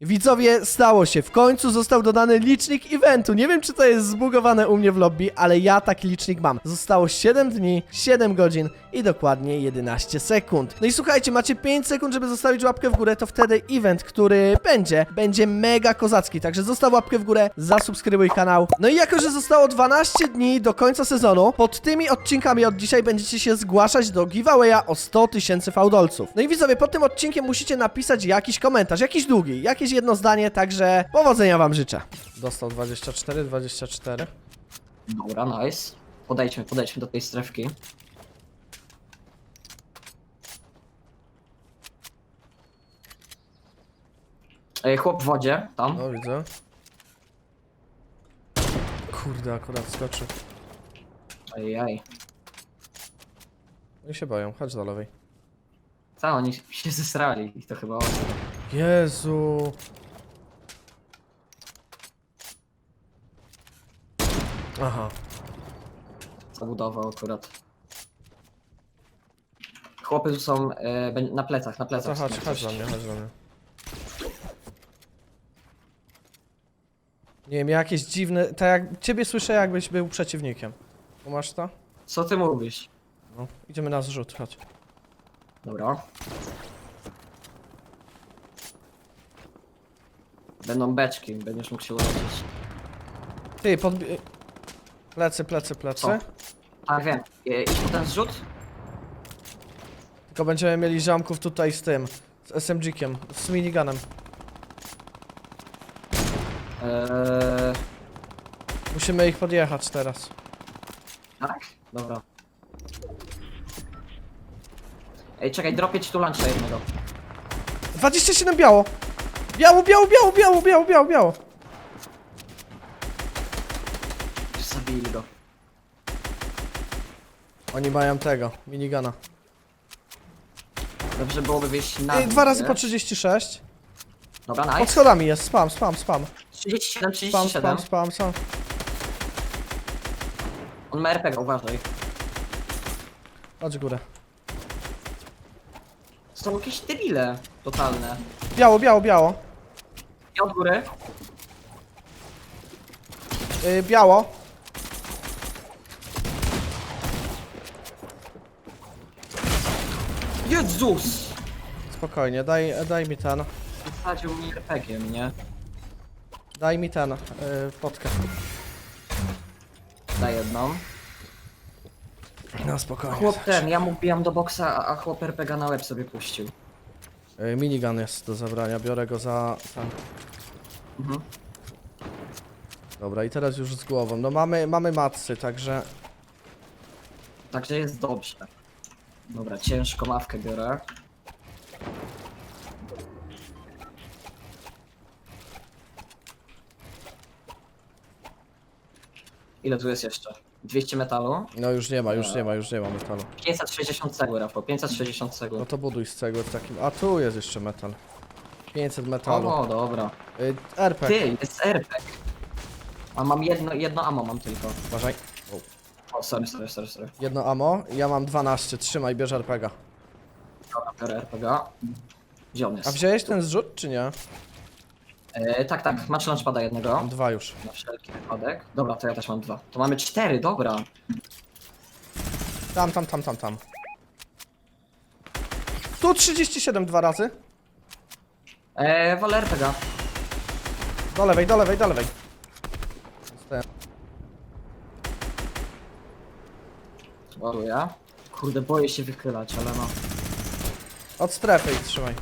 Widzowie, stało się. W końcu został dodany licznik eventu. Nie wiem, czy to jest zbugowane u mnie w lobby, ale ja taki licznik mam. Zostało 7 dni, 7 godzin i dokładnie 11 sekund. No i słuchajcie, macie 5 sekund, żeby zostawić łapkę w górę, to wtedy event, który będzie, będzie mega kozacki. Także zostaw łapkę w górę, zasubskrybuj kanał. No i jako, że zostało 12 dni do końca sezonu, pod tymi odcinkami od dzisiaj będziecie się zgłaszać do giveawaya o 100 tysięcy fałdolców. No i widzowie, pod tym odcinkiem musicie napisać jakiś komentarz, jakiś długi, jakieś jedno zdanie, także powodzenia wam życzę. Dostał 24, 24. Dobra, nice. Podejdźmy, podejdźmy do tej strefki. Ej, chłop w wodzie, tam. No widzę. Kurde, akurat skoczył. Ej, Oni się boją, chodź do lewej. Co, oni się zesrali ich to chyba. Jezu. Aha. zabudował akurat. Chłopy tu są e, bę- na plecach, na To plecach. chodź, są chodź coś. mnie, chodź do mnie. Nie wiem, jakieś dziwne. Tak jak ciebie słyszę, jakbyś był przeciwnikiem. Masz to? Co ty mówisz? No. Idziemy na zrzut, chodź. Dobra. Będą beczki, będziesz mógł się uleczyć. Ty, podbi... Plecy, plecy, plecy. Co? Tak, wiem. E, Idź po ten zrzut? Tylko będziemy mieli ziomków tutaj z tym. Z SMG-kiem, z miniganem. Eee, Musimy ich podjechać teraz. tak? Dobra. Ej, czekaj, dropię ci tu luncha jednego. 27 biało! Biało, biało, biało, biało, biało, biało, biało! Zabili go. Oni mają tego, minigana. Dobrze byłoby wyjść na Ej, dół, dwa razy nie? po 36. Dobra, Pod nice. schodami jest, spam, spam, spam. 37, Spam, 37. spam, spam, spam. On ma RPG, uważaj. Chodź górę. Są jakieś debile totalne. Biało, biało, biało. Od góry. Yy, biało. Jezus! Spokojnie, daj, daj mi ten. Wysadził mi RPG, nie? Daj mi ten, yy, potkę. Daj jedną. No spokojnie. Chłop ten, ja mu wbijam do boksa, a- a chłop RPG na łeb sobie puścił. Yy, minigun jest do zabrania, biorę go za ten. Mhm. Dobra, i teraz już z głową. No mamy, mamy matsy, także... Także jest dobrze. Dobra, ciężką mawkę biorę. Ile tu jest jeszcze? 200 metalu? No już nie ma, już nie ma, już nie ma metalu. 560 cegły, Rafał, 560 No cegły. to buduj z cegły w takim... A tu jest jeszcze metal. 500 metalu. O, dobra. Yy, RPG. Ty, jest RPG. A mam jedno, jedno ammo mam tylko. Uważaj. O, sorry, sorry, sorry, sorry. Jedno ammo, ja mam 12, trzymaj, bierz RPG. Dobra, biorę RPG. Gdzie on A jest? wziąłeś ten zrzut, czy nie? E, tak, tak, masz launchpada jednego. Mam dwa już. Na wszelki wypadek. Dobra, to ja też mam dwa. To mamy cztery, dobra. Tam, tam, tam, tam, tam. Tu 37 dwa razy. Eee, wolę RPG. Do lewej, do lewej, do lewej. Zostałem. Ładuję. Kurde, boję się wychylać, ale no. Od strefy ich trzymaj.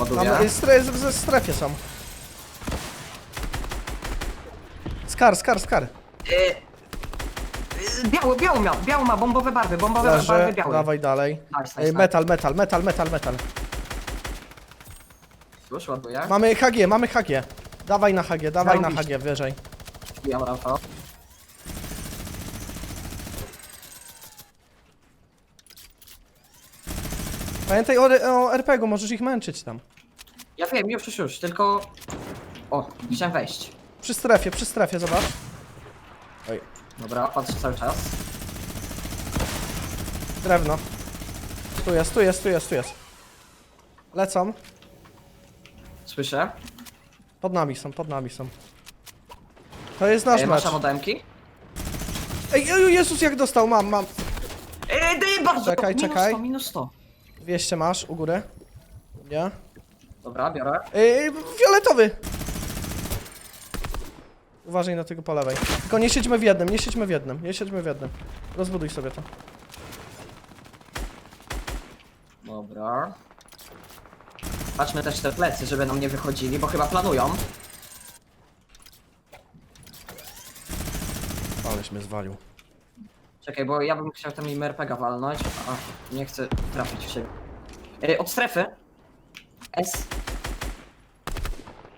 Ładuję. Mam, y, stre, z- ze strefie są. Skar, skar, skar. Eee, e, biały, biały miał, biały ma, bombowe barwy, bombowe barwy Leży, białe. dawaj dalej. Nice, nice, Ej, nice. metal, metal, metal, metal, metal. Już ładuję. Mamy HG, mamy HG. Dawaj na HG, dawaj na Zarobiście. HG, wyżej. Wbijam Rafał. Pamiętaj o, re- o RPG-u, możesz ich męczyć tam. Ja wiem, już, już, już, tylko... O, chciałem wejść. Przy strefie, przy strefie, zobacz. Oj, Dobra, patrzę cały czas. drewno. Tu jest, tu jest, tu jest, tu jest. Lecą. Słyszę. Pod nami są, pod nami są. To jest nasz E, mecz. masz modemki? Ej, ej, Jezus, jak dostał, mam, mam. Ej, daj bardzo! Czekaj, minus czekaj. 100, minus 100. 200 masz, u góry. Nie? Dobra, biorę. Ej, fioletowy! Uważaj na tego po lewej. Tylko nie siedźmy w jednym, nie siedźmy w jednym, nie siedźmy w jednym. Rozbuduj sobie to. Dobra. Patrzmy też te plecy, żeby nam nie wychodzili, bo chyba planują. Aleś mnie zwalił. Czekaj, bo ja bym chciał tam im RPG walnąć, a nie chcę trafić w siebie. E, od strefy. S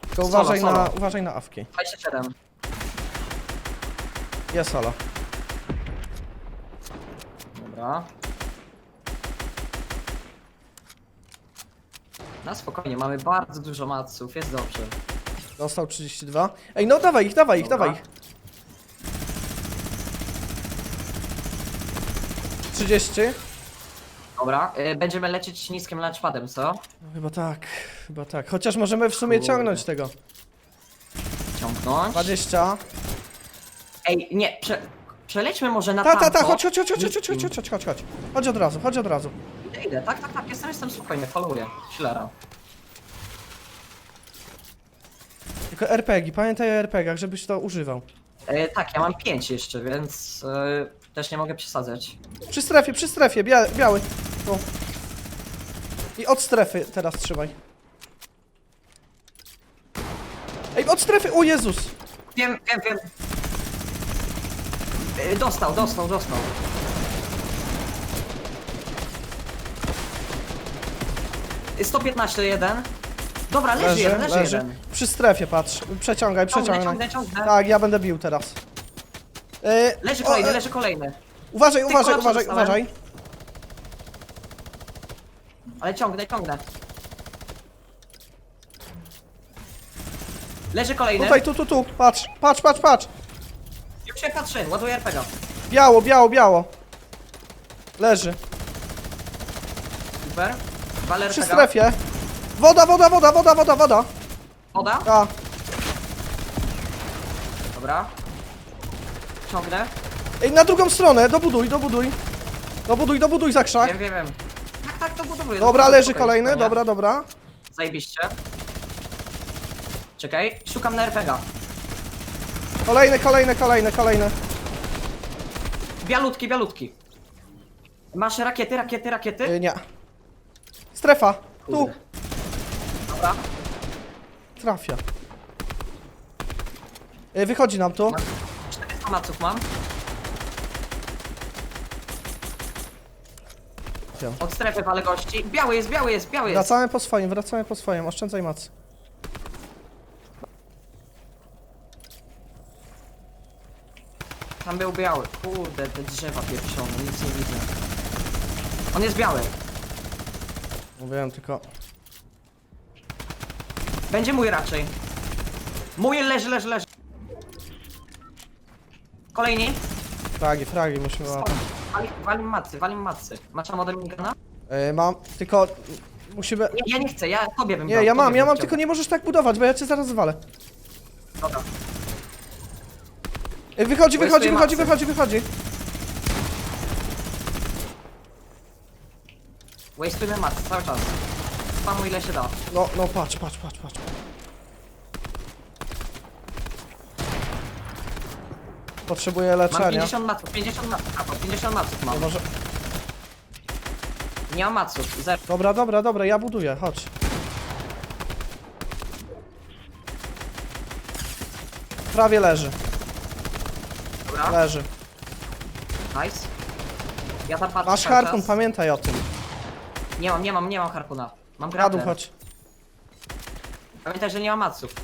Tylko Solo, uważaj solo. na, uważaj na awki. 27. Jest solo. Dobra. Na spokojnie, mamy bardzo dużo maców, jest dobrze. Dostał 32. Ej, no dawaj ich, dawaj ich, Dobra. dawaj ich. 30. Dobra, e, będziemy lecieć niskim launchpadem, co? No, chyba tak, chyba tak. Chociaż możemy w sumie Kurde. ciągnąć tego. Ciągnąć. 20. Ej, nie, prze, przelećmy może na Ta, ta, ta, tamto. chodź, chodź, chodź, chodź, chodź, chodź, chodź, chodź, chodź, chodź. Chodź od razu, chodź od razu. Idę, idę, tak, tak, tak, jestem, jestem spokojny, followuję. Schillera. Tylko RPG, pamiętaj o RPGach, żebyś to używał. E, tak, ja mam 5 jeszcze, więc e, też nie mogę przesadzać. Przy strefie, przy strefie, bia biały. Tu. I od strefy teraz trzymaj. Ej, od strefy, o Jezus! Wiem, wiem, wiem. E, dostał, dostał, dostał. E, 115 jeden. Dobra, leży, Leży, jeden, leży, jeden. Przy strefie, patrz. Przeciągaj, przeciągaj. ciągnę, ciągnę. Tak, ja będę bił teraz. E, Leży o, kolejny, e, leży kolejny. Uważaj, uważaj, kolapsa uważaj, dostałem. uważaj. Ale ciągnę, ciągnę. Leży kolejny. Tutaj, tu, tu, tu. Patrz, patrz, patrz, patrz. Już się patrzę, ładuję RPG. Biało, biało, biało. Leży. Super. Waler Przy RPG. strefie. Woda, woda, woda, woda, woda, woda. Woda. A, Dobra. Ciągnę. Ej, na drugą stronę, dobuduj, dobuduj. Dobuduj, dobuduj za krzak. Wiem, wiem, wiem. Tak, tak, to budowuję. Dobra, Dobra, leży spokojnie, kolejny, spokojnie. dobra, dobra. Zajebiście. Czekaj, szukam na RPG. Kolejny, kolejny, kolejny, kolejny. Bialutki, bialutki. Masz rakiety, rakiety, rakiety? Y, nie. Strefa, tu, Kurde. Dobra. trafia. Y, wychodzi nam tu. 400 maców mam. Od strefy wale gości. Biały jest, biały jest, biały jest. Wracamy po swoim, wracamy po swoim, oszczędzaj macy. Tam był biały. Kurde, te drzewa pieprzone, nic nie widzę. On jest biały. Mówiłem tylko... Będzie mój raczej. Mój leży, leży, leży. Kolejni. Fragi, fragi, musimy łapać. Wali, walim macy, walim macy. Masz tam ode mnie gana? Y, mam, tylko... Musimy... Nie, ja nie chcę, ja tobie bym Nie, dał, ja tobie mam, bym ja mam, chciał. tylko nie możesz tak budować, bo ja cię zaraz zwalę. Dobra. Y, wychodzi, Bo wychodzi, jest wychodzi, tutaj wychodzi, wychodzi. Wastujemy macy cały czas. Spamu ile się da. No, no, patrz, patrz, patrz, patrz. Potrzebuję Mam leczenia. 50 maców, 50 maców, Rafał, 50 maców mam. może... Nie mam maców, zero. Dobra, dobra, dobra, ja buduję, chodź. Prawie leży, Dobra, leży. nice. Ja tam patrzę Masz cały harpun, czas. pamiętaj o tym. Nie mam, nie mam, nie mam harpuna. Mam Na dół chodź. Pamiętaj, że nie mam maców.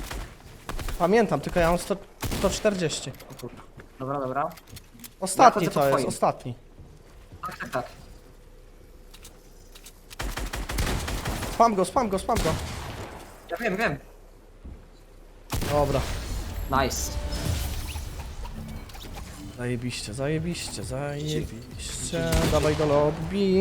Pamiętam, tylko ja mam 100, 140. Dobra, dobra. Ostatni chodzę po to jest, twoim. ostatni. Tak, tak, tak. Spam go, spam go, spam go. Ja wiem, wiem. Dobra. Nice. Zajebiście, zajebiście, zajebiście. Dawaj do lobby.